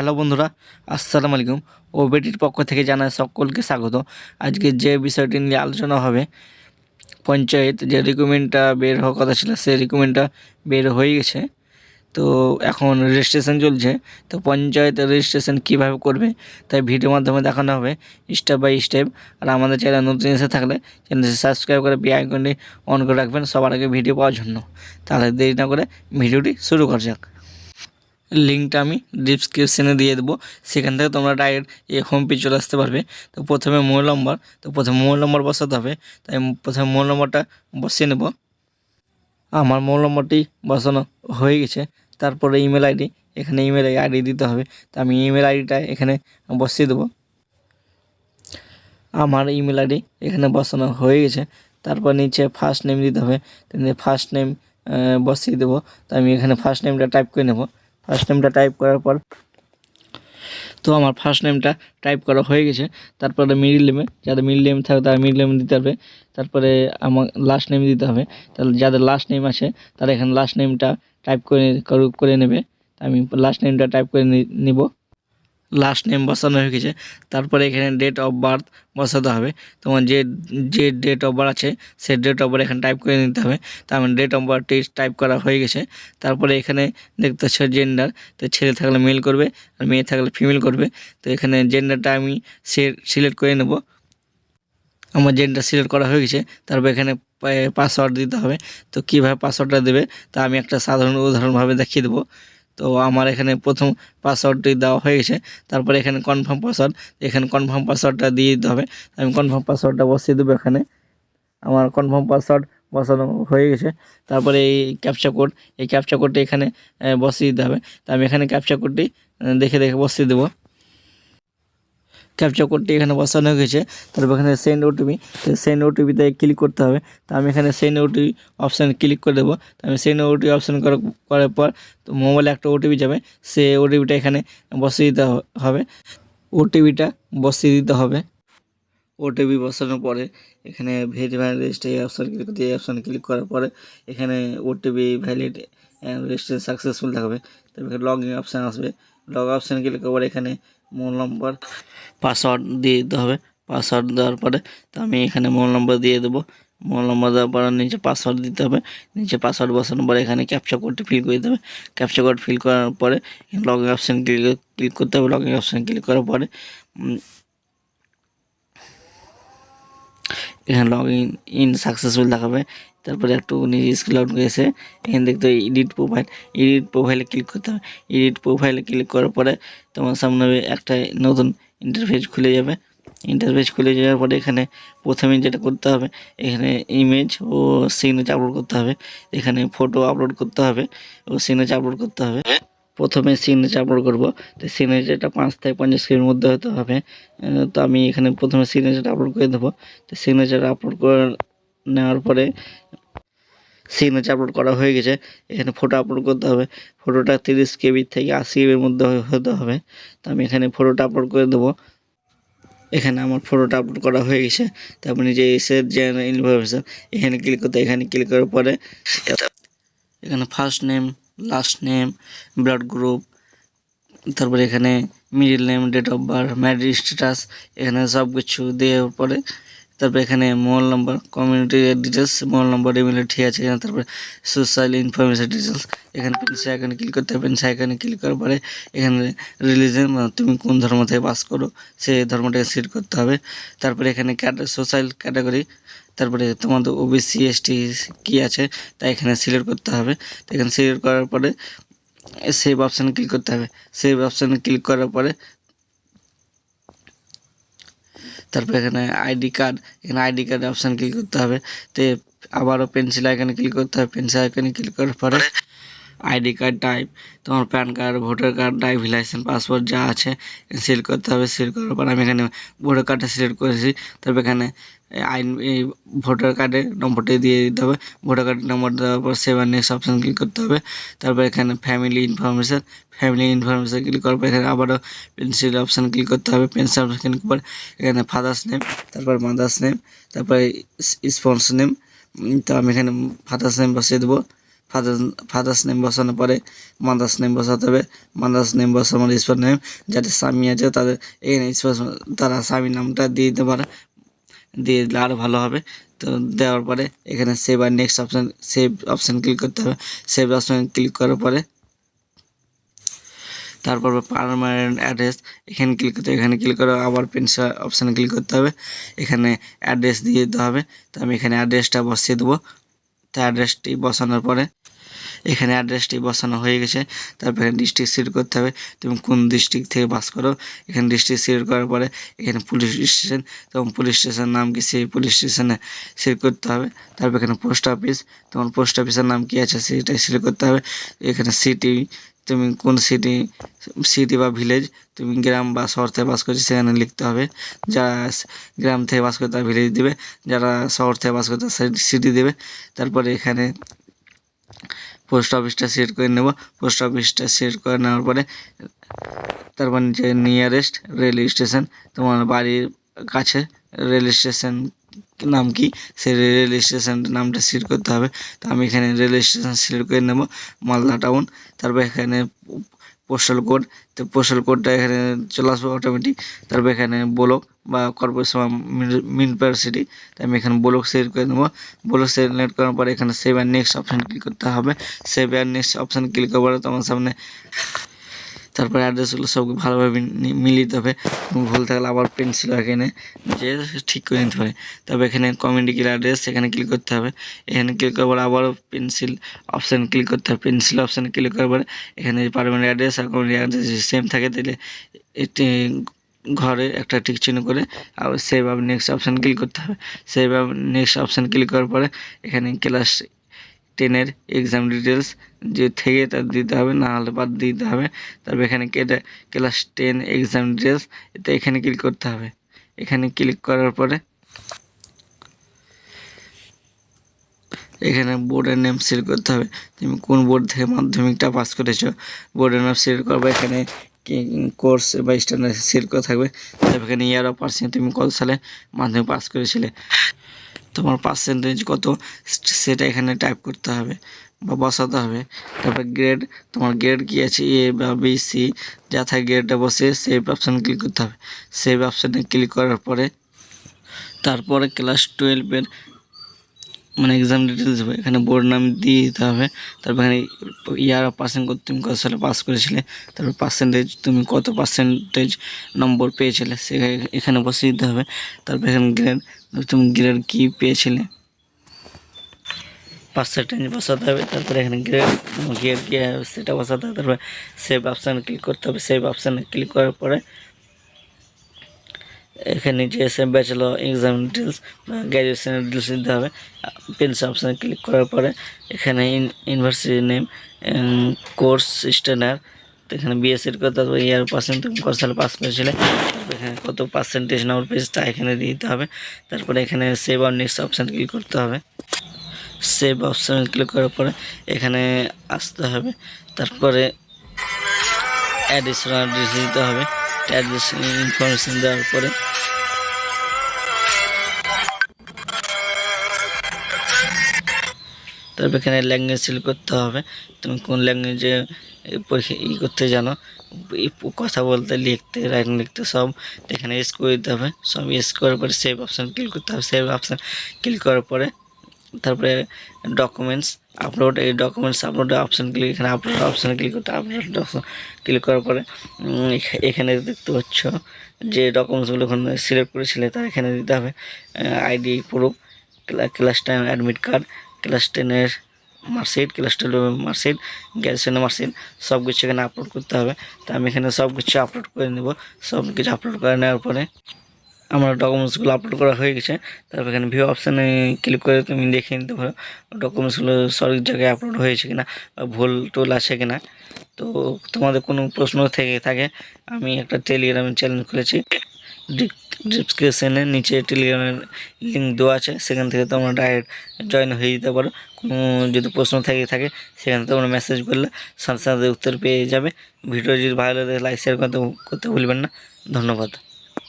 Hello বন্ধুরা, আসসালামু আলাইকুম। ওবেটির পক্ষ থেকে জানাই সকলকে স্বাগত। আজকে যে বিষয়টি নিয়ে আলোচনা হবে, পঞ্চায়েত যে রিকুমেন্টটা বের হওয়ার কথা ছিল, সেই রিকুমেন্টটা বের হয়ে গেছে। তো এখন রেজিস্ট্রেশন চলছে। তো পঞ্চায়েত রেজিস্ট্রেশন কীভাবে করবে, তাই ভিডিওর মাধ্যমে দেখানো হবে স্টেপ বাই স্টেপ আর আমাদের চ্যানেল নতুন এসে থাকলে চ্যানেলটি সাবস্ক্রাইব করে বি আইকনটি অন করে রাখবেন সবার আগে ভিডিও পাওয়ার জন্য। তাহলে দেরি না করে ভিডিওটি শুরু করা যাক। লিঙ্কটা আমি ডিসক্রিপশানে দিয়ে দেবো। সেখান থেকে তোমরা ডাইরেক্ট এই হোম পেজ চলে আসতে পারবে। তো প্রথমে মোবাইল নম্বর তো প্রথমে মোবাইল নম্বর বসাতে হবে। তাই প্রথমে মোবাইল নম্বরটা বসিয়ে নেব। আমার মোবাইল নম্বরটি বসানো হয়ে গেছে। তারপরে ইমেল আইডি এখানে ইমেল আইডি দিতে হবে। তো আমি ইমেল আইডিটা এখানে বসিয়ে দেবো। আমার ইমেল আইডি এখানে বসানো হয়ে গেছে। তারপর নিচে ফার্স্ট নেম দিতে হবে। ফার্স্ট নেম বসিয়ে দেবো। তো আমি এখানে ফার্স্ট নেমটা টাইপ করে নেব। ফার্স্ট নেমটা টাইপ করার পর তো আমার ফার্স্ট নেমটা টাইপ করা হয়ে গেছে। তারপরে মিডিল নেমে যাদের মিডিল নেম থাকে তারা মিডিল নেম দিতে হবে তারপরে আমার লাস্ট নেম দিতে হবে। তাহলে যাদের লাস্ট নেম আছে, তারা এখানে লাস্ট নেমটা টাইপ করে করে নেবে। আমি লাস্ট নেমটা টাইপ করে নিব। লাস্ট নেম বসানো হয়ে গেছে। তারপরে এখানে ডেট অফ বার্থ বসাতে হবে। তোমার যে যে ডেট অফ বার্থ আছে, সেই ডেট অফ বার্থ এখানে টাইপ করে নিতে হবে। তার মানে ডেট অফ বার্থটি টাইপ করা হয়ে গেছে। তারপরে এখানে দেখতে হচ্ছে জেন্ডার তো ছেলে থাকলে মেল করবে, আর মেয়ে থাকলে ফিমেল করবে। তো এখানে জেন্ডারটা আমি সে সিলেক্ট করে নেব। আমার জেন্ডার সিলেক্ট করা হয়ে গেছে। তারপর এখানে পাসওয়ার্ড দিতে হবে। তো কীভাবে পাসওয়ার্ডটা দেবে, তা আমি একটা সাধারণ, উদাহরণভাবে দেখিয়ে দেবো। তো আমার এখানে প্রথম পাসওয়ার্ডটি দেওয়া হয়ে গেছে। তারপরে এখানে কনফার্ম পাসওয়ার্ড এখানে কনফার্ম পাসওয়ার্ডটা দিয়ে দিতে হবে। আমি কনফার্ম পাসওয়ার্ডটা বসিয়ে দেবো এখানে। আমার কনফার্ম পাসওয়ার্ড বসানো হয়ে গেছে। তারপরে এই ক্যাপচা কোড এই ক্যাপচা কোডটি এখানে বসিয়ে দিতে হবে। তো আমি এখানে ক্যাপচা কোডটি দেখে দেখে বসিয়ে দেবো। ক্যাপচা কোডটি এখানে বসানো হয়েছে। তারপর এখানে সেন্ড ওটিপি তো সেন্ড ওটিপিতে ক্লিক করতে হবে। তো আমি এখানে সেন্ড ওটিপি অপশানে ক্লিক করে দেবো। তো আমি সেন্ড ওটিপি অপশান করার পর তো মোবাইলে একটা ওটিপি যাবে। সে ওটিপিটা এখানে বসিয়ে দিতে হবে। ওটিপিটা বসিয়ে দিতে হবে। ওটিপি বসানোর পরে এখানে ভেরিফাই রেজিস্টার অপশান ক্লিক করতে, এই অপশান ক্লিক করার পরে এখানে ওটিপি ভ্যালিড রেজিস্টার সাকসেসফুল থাকবে তারপর লগ ইন অপশান আসবে। লগ অপশান ক্লিক করার পরে এখানে মোবাইল নম্বর পাসওয়ার্ড দিয়ে দিতে হবে। পাসওয়ার্ড দেওয়ার পরে তো আমি এখানে মোবাইল নম্বর দিয়ে দেবো। মোবাইল নম্বর দেওয়ার পরে নিচে পাসওয়ার্ড দিতে হবে। নিচে পাসওয়ার্ড বসানোর পরে এখানে ক্যাপচা কোডটি ফিল করে দিতে হবে। ক্যাপচা কোড ফিল করার পরে log in option click click করতে হবে। লগ ইন অপশান ক্লিক করার পরে এখানে লগ ইন ইন সাকসেসফুল দেখাবে। তারপরে একটু নিজে স্কুল আউট এসে এখানে দেখতে হবে এডিট প্রোফাইল এডিট প্রোফাইলে ক্লিক করতে হবে। এডিট প্রোফাইলে ক্লিক করার পরে তোমার সামনে একটা নতুন ইন্টারফেস খুলে যাবে। ইন্টারফেস খুলে যাওয়ার পরে এখানে প্রথমে যেটা করতে হবে, এখানে ইমেজ ও সিগনেচার আপলোড করতে হবে। এখানে ফটো আপলোড করতে হবে। ও সিগনেচার আপলোড করতে হবে। প্রথমে সিগনেচার আপলোড করব, তো সিগনেচারটা পাঁচ থেকে পঞ্চাশ কেজির মধ্যে হতে হবে তো আমি এখানে প্রথমে সিগনেচারটা আপলোড করে দেবো, তো সিগনেচার আপলোড করে নেওয়ার পরে সিগনেচার আপলোড করা হয়ে গেছে, এখানে ফটো আপলোড করতে হবে ফটোটা তিরিশ কেবির থেকে আশি কেবির মধ্যে হতে হবে, তো আমি এখানে ফটোটা আপলোড করে দেবো, এখানে আমার ফটোটা আপলোড করা হয়ে গেছে তারপরে যে এসের যে ইনফরমেশন এখানে ক্লিক করতে, এখানে ক্লিক করার পরে, এখানে first name last name blood group তারপরে এখানে middle name date of birth marriage status এখানে সব কিছু দেওয়ার পরে তারপরে এখানে mobile number community details mobile number email ঠিক আছে এখানে তারপরে সোশ্যাল ইনফরমেশন ডিটেলস এখানে পেন্সি এখানে ক্লিক করতে হবে পেন্সি এখানে ক্লিক করার পরে এখানে রিলিজন তুমি কোন ধর্ম থেকে বাস করো, সেই ধর্মটাকে সিলেক্ট করতে হবে, তারপরে এখানে সোশ্যাল ক্যাটাগরি তারপরে তোমাদের ও ওবিসি এসটি কী আছে, তা এখানে সিলেক্ট করতে হবে। তো এখানে সিলেক্ট করার পরে সেভ অপশানে ক্লিক করতে হবে। সেভ অপশানে ক্লিক করার পরে তারপর এখানে আইডি কার্ড এখানে আইডি কার্ড অপশান ক্লিক করতে হবে। তো আবারও পেন্সিল আইকনে ক্লিক করতে হবে। পেন্সিল আইকনে ক্লিক করার পরে আইডি কার্ড টাইপ তোমার PAN card voter card driving licence passport যা আছে সিলেক্ট করতে হবে সিলেক্ট করার পর আমি এখানে ভোটার কার্ডটা সিলেক্ট করেছি। তারপর এখানে আইন, এই ভোটার কার্ডের নম্বরটা দিয়ে দিতে হবে। ভোটার কার্ডের নম্বর দেওয়ার পর সেভেন নেক্সট অপশান ক্লিক করতে হবে। তারপর এখানে family information family information click করার পর এখানে আবারও পেন্সিল অপশান ক্লিক করতে হবে। পেন্সিল অপশান ক্লিক করে এখানে ফাদার্স নেম তারপর মাদার্স নেম তারপরে স্পন্স নেম তো আমি এখানে ফাদার্স নেম বসিয়ে দেবো। ফাদার ফাদার্স নেম বসানোর পরে মাদার্স নেম বসাতে হবে। মাদার্স নেম বসানোর স্পট নেম যাদের স্বামী আছে, তাদের এখানে স্পট তারা স্বামীর নামটা দিয়ে দিতে পারে। দিয়ে দিলে আরও ভালো হবে। তো দেওয়ার পরে এখানে সেভ আর next option save option click করতে হবে। সেভ অপশান ক্লিক করার পরে তারপর পারমানেন্ট অ্যাড্রেস এখানে ক্লিক করতে এখানে ক্লিক করে আবার পেনশন অপশানে ক্লিক করতে হবে। এখানে অ্যাড্রেস দিয়ে দিতে হবে। তো আমি এখানে অ্যাড্রেসটা বসিয়ে দেবো। তো অ্যাড্রেসটি বসানোর পরে এখানে অ্যাড্রেসটি বসানো হয়ে গেছে। তারপর এখানে ডিস্ট্রিক্ট সিলেক্ট করতে হবে। তুমি কোন ডিস্ট্রিক্ট থেকে বাস করো, এখানে ডিস্ট্রিক্ট সিলেক্ট করার পরে এখানে পুলিশ স্টেশন তখন পুলিশ স্টেশনের নাম কি? সেই পুলিশ স্টেশনে সিলেক্ট করতে হবে। তারপর এখানে পোস্ট অফিস তখন পোস্ট অফিসের নাম কি আছে? সেটাই সিলেক্ট করতে হবে। এখানে সিটি তুমি কোন সিটি সিটি বা ভিলেজ তুমি গ্রাম বা শহর থেকে বাস করছ, সেখানে লিখতে হবে। যারা গ্রাম থেকে বাস করতে ভিলেজ দেবে, যারা শহর থেকে বাস করতে সিটি দেবে। তারপরে এখানে পোস্ট অফিসটা সিলেক্ট করে নেব। পোস্ট অফিসটা সিলেক্ট করে নেওয়ার পরে তারপর নিচে নিয়ারেস্ট রেল স্টেশন তোমার বাড়ির কাছে রেল স্টেশন নাম কি? সেই রেল স্টেশন নামটা সিলেক্ট করতে হবে। তো আমি এখানে রেল স্টেশন সিলেক্ট করে নেব, মালদা টাউন তারপর এখানে পোস্টাল কোড তো পোস্টাল কোডটা এখানে চলে আসবে অটোমেটিক তারপর এখানে ব্লক বা কর্পোরেশন মিউনিভার্সিটি তাই আমি এখানে ব্লক সিলেক্ট করে নেব। ব্লক সিলেক্ট করার পরে এখানে save and next option click করতে হবে। Save and next option click করার পরে তোমার সামনে তারপরে অ্যাড্রেসগুলো সব ভালোভাবে মিলিয়ে দিতে হবে। ভুল থাকলে আবার পেন্সিল এখানে যে ঠিক করে নিতে হবে। তবে এখানে কমিউনিটি অ্যাড্রেস এখানে ক্লিক করতে হবে। এখানে ক্লিক করার পরে আবারও পেন্সিল অপশান ক্লিক করতে হবে। পেন্সিল অপশান ক্লিক করার পরে এখানে পারমানেন্ট অ্যাড্রেস আর কমিউনিটি অ্যাড্রেস সেম থাকে, তাহলে এটি ঘরে একটা টিক চিহ্ন করে আবার সেভ আপ নেক্সট অপশান ক্লিক করতে হবে। সেভ আপ নেক্সট অপশান ক্লিক করার পরে এখানে ক্লাস টেনের এক্সাম ডিটেলস যে থেকে তার দিতে হবে, না হলে বাদ দিতে হবে। তারপর এখানে কেটে ক্লাস টেন এক্সাম ডিটেলস এতে এখানে ক্লিক করতে হবে। এখানে ক্লিক করার পরে এখানে বোর্ডের নেম সিলেক্ট করতে হবে। তুমি কোন বোর্ড থেকে মাধ্যমিকটা পাস করেছ? বোর্ডের নাম সিলেক্ট করবে, এখানে কোর্স বা স্ট্যান্ডার্ড সিলেক্ট করা থাকবে। তারপর এখানে ইয়ার অফ পার্সেন্ট তুমি কত সালে মাধ্যমিক পাস করেছিলে? তোমার পার্সেন্টেজ কত, সেটা এখানে টাইপ করতে হবে বা বসাতে হবে। তারপর গ্রেড তোমার গ্রেড কী আছে? এ বা বি সি যা থাকে গ্রেডটা বসে সেভ অপশান ক্লিক করতে হবে। সেভ অপশানে ক্লিক করার পরে, তারপরে ক্লাস টুয়েলভের মানে এক্সাম ডিটেলস হবে এখানে বোর্ড নাম দিয়ে দিতে হবে। তারপর এখানে ইয়ার পার্সেন্ট কত তুমি কত সালে পাস করেছিলে, তারপর পার্সেন্টেজ তুমি কত পার্সেন্টেজ নম্বর পেয়েছিলে সে এখানে বসিয়ে দিতে হবে। তারপর এখানে গ্রেড তুমি গ্রেড কী পেয়েছিলে? পার্সেন্টেজ বসাতে হবে। তারপরে এখানে গ্রেড গ্রেড কী সেটা বসাতে হবে। তারপরে সেভ অপশানে ক্লিক করতে হবে। সেভ অপশানে ক্লিক করার পরে এখানে যে এসে ব্যাচেলর এক্সাম ডিটেলস গ্র্যাজুয়েশনের ডিটেলস দিতে হবে। পেন্সিল অপশানে ক্লিক করার পরে এখানে ইউনিভার্সিটি নেম কোর্স স্ট্যান্ডার্ড তো এখানে বিএসসির কত ইয়ার পার্সেন্ট তুমি কত সালে পাস করেছিলে। এখানে কত পার্সেন্টেজ নাম্বার পেজটা এখানে দিতে হবে। তারপরে এখানে সেভ আর নেক্সট অপশান ক্লিক করতে হবে। সেভ অপশানে ক্লিক করার পরে এখানে আসতে হবে। তারপরে অ্যাডিশনাল ডিটেলস দিতে হবে। অ্যাডিশনাল ইনফরমেশন দেওয়ার পরে। তারপর এখানে ল্যাঙ্গুয়েজ সিলেক্ট করতে হবে। তুমি কোন ল্যাঙ্গুয়েজে পরীক্ষা ই করতে জানো কথা বলতে, লিখতে রাইটিং লিখতে সব এখানে এস করে দিতে হবে। সব এস করার পরে সেভ অপশান ক্লিক করতে হবে। সেভ অপশান ক্লিক করার পরে তারপরে ডকুমেন্টস আপলোড এই ডকুমেন্টস আপলোড অপশান ক্লিক এখানে আপলোড অপশানে ক্লিক করতে আপলোড ক্লিক করার পরে এখানে দেখতে পাচ্ছ যে ডকুমেন্টসগুলো ওখানে সিলেক্ট করেছিলে, তার এখানে দিতে হবে ID proof class ten admit card class টেনের মার্কশিট ক্লাস টুয়েলভের মার্কশিট গ্র্যাজুয়েশনের মার্কশিট সব কিছু এখানে আপলোড করতে হবে। তো আমি এখানে সব কিছু আপলোড করে নেব সব কিছু আপলোড করে নেওয়ার পরে আমার ডকুমেন্টসগুলো আপলোড করা হয়ে গেছে। তারপর এখানে ভিউ অপশানে ক্লিক করে তুমি দেখে নিতে পারো ডকুমেন্টসগুলো সঠিক জায়গায় আপলোড হয়েছে কিনা বা ভুল টুল আছে কিনা। তো তোমাদের কোনো প্রশ্ন থেকে থাকে, আমি একটা টেলিগ্রামের চ্যানেল খুলেছি। ডিসক্রিপশানে নিচে টেলিগ্রামের লিঙ্ক দেওয়া আছে, সেখান থেকে তোমরা ডাইরেক্ট জয়েন হয়ে যেতে পারো। কোনো যদি প্রশ্ন থেকে থাকে, সেখানে তোমরা মেসেজ করলে সাথে সাথে উত্তর পেয়ে যাবে। ভিডিও যদি ভালো লাগে লাইক শেয়ার করতে করতে ভুলবেন না। ধন্যবাদ।